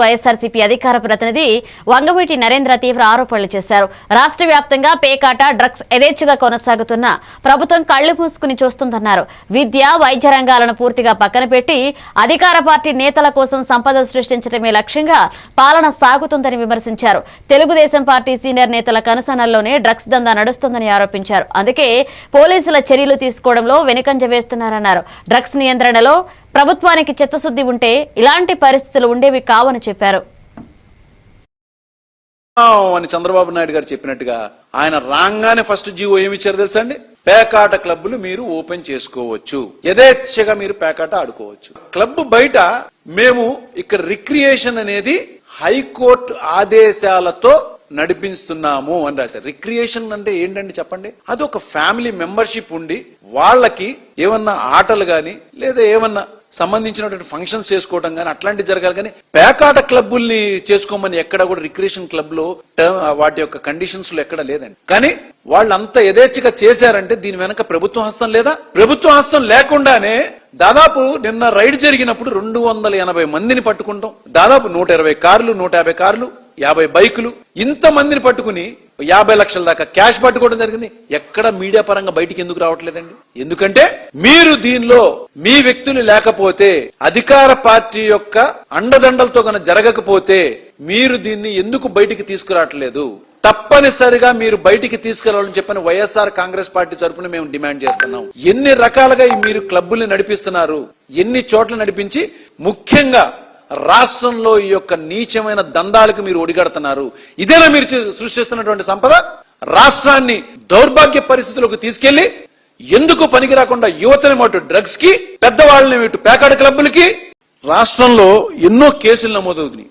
వైఎస్ఆర్సీపీ అధికార ప్రతినిధి వంగవీటి నరేంద్ర తీవ్ర ఆరోపణలు చేశారు. రాష్ట్ర వ్యాప్తంగా పేకాట డ్రగ్స్ యథేచ్ఛగా కొనసాగుతున్న ప్రభుత్వం కళ్ళు మూసుకుని చూస్తుందన్నారు. విద్య వైద్య రంగాలను పూర్తిగా పక్కన పెట్టి అధికార పార్టీ నేతల కోసం సంపద సృష్టించడమే లక్ష్యంగా పాలన సాగుతుందని విమర్శించారు. తెలుగుదేశం పార్టీ సీనియర్ నేతల కనుసనల్లోనే డ్రగ్స్ దందా నడుస్తుందని ఆరోపించారు. అందుకే పోలీసుల చర్యలు తీసుకోవడంలో వెనుకంజ వేస్తున్నారన్నారు. డ్రగ్స్ నియంత్రణలో ప్రభుత్వానికి చిత్తశుద్ధి ఉంటే ఇలాంటి పరిస్థితులు ఉండేవి కావని చెప్పారు. అని చంద్రబాబు నాయుడు గారు చెప్పినట్టుగా ఆయన రాగానే ఫస్ట్ జీవో ఏమి ఇచ్చారు తెలుసా అండి? పేకాట క్లబ్బులు మీరు ఓపెన్ చేసుకోవచ్చు. యథేచ్ఛగా మీరు పేకాట ఆడుకోవచ్చు. క్లబ్ బయట మేము ఇక్కడ రిక్రియేషన్ అనేది హైకోర్టు ఆదేశాలతో నడిపిస్తున్నాము అని రాశారు. రిక్రియేషన్ అంటే ఏంటండి చెప్పండి? అది ఒక ఫ్యామిలీ మెంబర్షిప్ ఉండి వాళ్ళకి ఏమన్నా ఆటలు గాని లేదా ఏమన్నా సంబంధించినటువంటి ఫంక్షన్స్ చేసుకోవడం కానీ అట్లాంటివి జరగాలి కానీ పేకాట క్లబ్బుల్ని చేసుకోమని ఎక్కడ కూడా రిక్రియేషన్ క్లబ్లో టర్మ్ వాటి యొక్క కండిషన్స్లో ఎక్కడ లేదండి. కానీ వాళ్ళంతా యథేచ్ఛగా చేశారంటే దీని వెనక ప్రభుత్వ హస్తం లేదా? ప్రభుత్వ హస్తం లేకుండానే దాదాపు నిన్న రైడ్ జరిగినప్పుడు రెండు వందల ఎనభై మందిని పట్టుకుంటాం. దాదాపు నూట ఇరవై కార్లు నూట యాభై కార్లు యాభై బైకులు ఇంత మందిని పట్టుకుని యాభై లక్షల దాకా క్యాష్ పట్టుకోవడం జరిగింది. ఎక్కడ మీడియా పరంగా బయటికి ఎందుకు రావట్లేదండి? ఎందుకంటే మీరు దీనిలో మీ వ్యక్తులు లేకపోతే అధికార పార్టీ యొక్క అండదండలతో కనుక జరగకపోతే మీరు దీన్ని ఎందుకు బయటికి తీసుకురావట్లేదు? తప్పనిసరిగా మీరు బయటికి తీసుకెళ్ళాలని చెప్పని వైఎస్ఆర్ కాంగ్రెస్ పార్టీ తరఫున మేము డిమాండ్ చేస్తున్నాం. ఎన్ని రకాలుగా మీరు క్లబ్బుల్ని నడిపిస్తున్నారు? ఎన్ని చోట్ల నడిపించి? ముఖ్యంగా రాష్ట్రంలో ఈ యొక్క నీచమైన దందాలకు మీరు ఒడిగడుతున్నారు. ఇదేనా మీరు సృష్టిస్తున్నటువంటి సంపద? రాష్ట్రాన్ని దౌర్భాగ్య పరిస్థితులకు తీసుకెళ్ళి ఎందుకు పనికి రాకుండా యువతని మటు డ్రగ్స్కి పెద్దవాళ్ళని ఇటు పేకాడ క్లబ్బులకి? రాష్ట్రంలో ఎన్నో కేసులు నమోదవుతున్నాయి.